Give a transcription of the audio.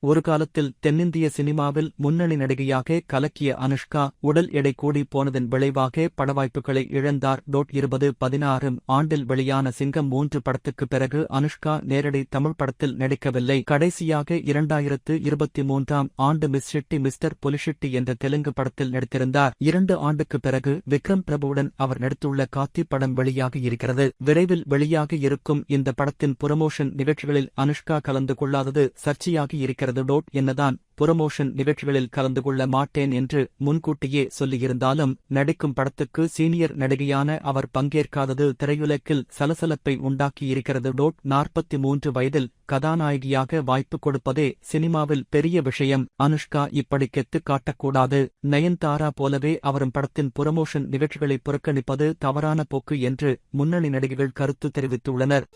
ஒரு காலத்தில் தென்னிந்திய சினிமாவில் முன்னணி நடிகையாக கலக்கிய அனுஷ்கா உடல் எடை கூடி போனதன் விளைவாக படவாய்ப்புகளை இழந்தார். டோட் இருபது பதினாறு ஆண்டில் வெளியான சிங்கம் மூன்று படத்துக்கு பிறகு அனுஷ்கா நேரடி தமிழ் படத்தில் நடிக்கவில்லை. கடைசியாக இரண்டாயிரத்து இருபத்தி மூன்றாம் ஆண்டு மிஸ் ஷெட்டி மிஸ்டர் புலிஷெட்டி என்ற தெலுங்கு படத்தில் நடித்திருந்தார். இரண்டு ஆண்டுக்கு பிறகு விக்ரம் பிரபுவுடன் அவர் நடித்துள்ள காத்தி படம் வெளியாக இருக்கிறது. விரைவில் வெளியாக இருக்கும் இந்த படத்தின் புரமோஷன் நிகழ்ச்சிகளில் அனுஷ்கா கலந்து கொள்ளாதது சர்ச்சையாகி இருக்கிறது டோட் என்னதான் புரமோஷன் நிகழ்ச்சிகளில் கலந்து கொள்ள மாட்டேன் என்று முன்கூட்டியே சொல்லியிருந்தாலும் நடிக்கும் படத்துக்கு சீனியர் நடிகையான அவர் பங்கேற்காதது திரையுலகில் சலசலப்பை உண்டாக்கியிருக்கிறது. டோட் நாற்பத்தி மூன்று வயதில் கதாநாயகியாக வாய்ப்பு கொடுப்பதே சினிமாவில் பெரிய விஷயம். அனுஷ்கா இப்படி கெத்து காட்டக்கூடாது. நயன்தாரா போலவே அவரும் படத்தின் புரமோஷன் நிகழ்ச்சிகளை புறக்கணிப்பது தவறான போக்கு என்று முன்னணி நடிகைகள் கருத்து தெரிவித்துள்ளனர்.